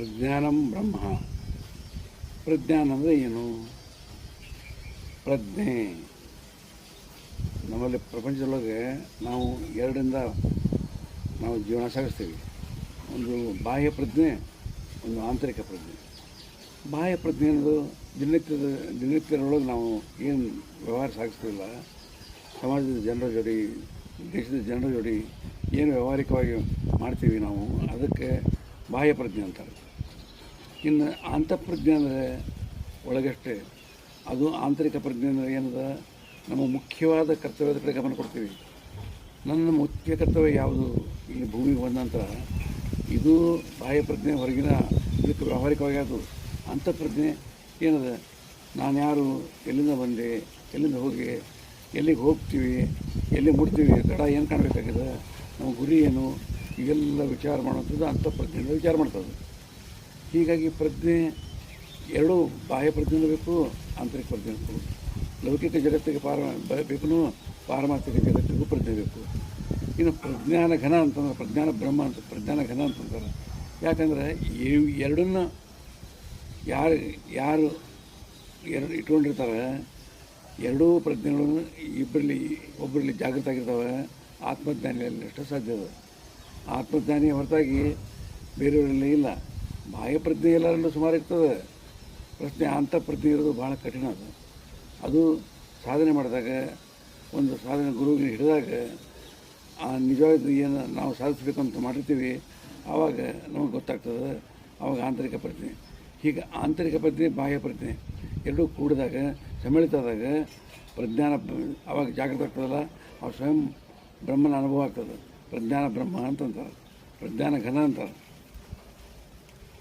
ಪ್ರಜ್ಞಾನಂ ಬ್ರಹ್ಮ. ಪ್ರಜ್ಞಾನ ಅಂದರೆ ಏನು? ಪ್ರಜ್ಞೆ. ನಮ್ಮಲ್ಲಿ ಪ್ರಪಂಚದೊಳಗೆ ನಾವು ಎರಡರಿಂದ ನಾವು ಜೀವನ ಸಾಗಿಸ್ತೀವಿ. ಒಂದು ಬಾಹ್ಯ ಪ್ರಜ್ಞೆ, ಒಂದು ಆಂತರಿಕ ಪ್ರಜ್ಞೆ. ಬಾಹ್ಯ ಪ್ರಜ್ಞೆ ಅನ್ನೋದು ದಿನನಿತ್ಯದ, ದಿನನಿತ್ಯದೊಳಗೆ ನಾವು ಏನು ವ್ಯವಹಾರ ಸಾಗಿಸ್ತಿಲ್ಲ. ಸಮಾಜದ ಜನರ ಜೋಡಿ, ದೇಶದ ಜನರ ಜೋಡಿ ಏನು ವ್ಯಾವಹಾರಿಕವಾಗಿ ಮಾಡ್ತೀವಿ ನಾವು, ಅದಕ್ಕೆ ಬಾಹ್ಯ ಪ್ರಜ್ಞೆ ಅಂತಾರೆ. ಇನ್ನು ಅಂತಃಪ್ರಜ್ಞೆ ಅಂದರೆ ಒಳಗಷ್ಟೇ. ಅದು ಆಂತರಿಕ ಪ್ರಜ್ಞೆ ಅಂದರೆ ಏನದ? ನಮ್ಮ ಮುಖ್ಯವಾದ ಕರ್ತವ್ಯದ ಕಡೆ ಗಮನ ಕೊಡ್ತೀವಿ. ನನ್ನ ಮುಖ್ಯ ಕರ್ತವ್ಯ ಯಾವುದು? ಇಲ್ಲಿ ಭೂಮಿಗೆ ಬಂದ ನಂತರ ಇದು ಬಾಹ್ಯ ಪ್ರಜ್ಞೆ ಹೊರಗಿನ ಇದಕ್ಕೆ ವ್ಯಾವಹಾರಿಕವಾಗಿ ಅದು. ಅಂತಃಪ್ರಜ್ಞೆ ಏನದ? ನಾನು ಯಾರು? ಎಲ್ಲಿಂದ ಬಂದೆ? ಎಲ್ಲಿಂದ ಹೋಗಿ ಎಲ್ಲಿಗೆ ಹೋಗ್ತೀವಿ? ಎಲ್ಲಿ ಮುಟ್ತೀವಿ? ದಡ ಏನು ಕಾಣಬೇಕಾಗಿದೆ? ನಮ್ಮ ಗುರಿ ಏನು? ಇವೆಲ್ಲ ವಿಚಾರ ಮಾಡುವಂಥದ್ದು ಅಂತಃಪ್ರಜ್ಞೆಯಿಂದ ವಿಚಾರ ಮಾಡ್ತದೆ. ಹೀಗಾಗಿ ಪ್ರಜ್ಞೆ ಎರಡೂ ಬಾಹ್ಯ ಪ್ರಜ್ಞೆನೂ ಬೇಕು ಆಂತರಿಕ ಪ್ರಜ್ಞೆ ಬೇಕು ಲೌಕಿಕ ಜಗತ್ತಿಗೆ ಪಾರ ಬೇಕು, ಪಾರಮಾರ್ಥಿಕ ಜಗತ್ತಿಗೂ ಪ್ರಜ್ಞೆ ಬೇಕು. ಇನ್ನು ಪ್ರಜ್ಞಾನ ಘನ ಅಂತಂದ್ರೆ, ಪ್ರಜ್ಞಾನ ಬ್ರಹ್ಮ ಅಂತ, ಪ್ರಜ್ಞಾನ ಘನ ಅಂತಂತಾರೆ ಯಾಕಂದರೆ ಎರಡನ್ನ ಯಾರು ಯಾರು ಎರಡು ಇಟ್ಕೊಂಡಿರ್ತಾರೆ, ಎರಡೂ ಪ್ರಜ್ಞೆಗಳು ಇಬ್ಬರಲ್ಲಿ, ಒಬ್ಬರಲ್ಲಿ ಜಾಗೃತ ಆಗಿರ್ತಾವೆ, ಆತ್ಮಜ್ಞಾನಿಯಲ್ಲಿ ಅಷ್ಟು ಸಾಧ್ಯ ಅದು. ಆತ್ಮಜ್ಞಾನಿ ಹೊರತಾಗಿ ಬೇರೆಯವರಲ್ಲಿ ಇಲ್ಲ. ಬಾಹ್ಯ ಪ್ರಜ್ಞೆ ಎಲ್ಲರಲ್ಲೂ ಸುಮಾರು ಇರ್ತದೆ. ಪ್ರಶ್ನೆ ಅಂತಃಪ್ರಜ್ಞೆ ಇರೋದು ಭಾಳ ಕಠಿಣ ಅದು. ಅದು ಸಾಧನೆ ಮಾಡಿದಾಗ, ಒಂದು ಸಾಧನೆ ಗುರುವಿಗೆ ಹಿಡಿದಾಗ, ಆ ನಿಜವಾದ ಏನು ನಾವು ಸಾಧಿಸ್ಬೇಕು ಅಂತ ಮಾಡಿರ್ತೀವಿ. ಆವಾಗ ನಮಗೆ ಗೊತ್ತಾಗ್ತದೆ, ಆವಾಗ ಆಂತರಿಕ ಪ್ರಜ್ಞೆ. ಹೀಗೆ ಆಂತರಿಕ ಪ್ರಜ್ಞೆ, ಬಾಹ್ಯ ಪ್ರಜ್ಞೆ ಎರಡೂ ಕೂಡಿದಾಗ, ಸಮ್ಮಿಳಿತ ಆದಾಗ ಪ್ರಜ್ಞಾನ ಆವಾಗ ಜಾಗೃತ ಆಗ್ತದಲ್ಲ, ಆ ಸ್ವಯಂ ಬ್ರಹ್ಮನ ಅನುಭವ ಆಗ್ತದೆ. ಪ್ರಜ್ಞಾನ ಬ್ರಹ್ಮ ಅಂತಂತಾರೆ. ಪ್ರಜ್ಞಾನ ಘನ ಅಂತಾರೆ.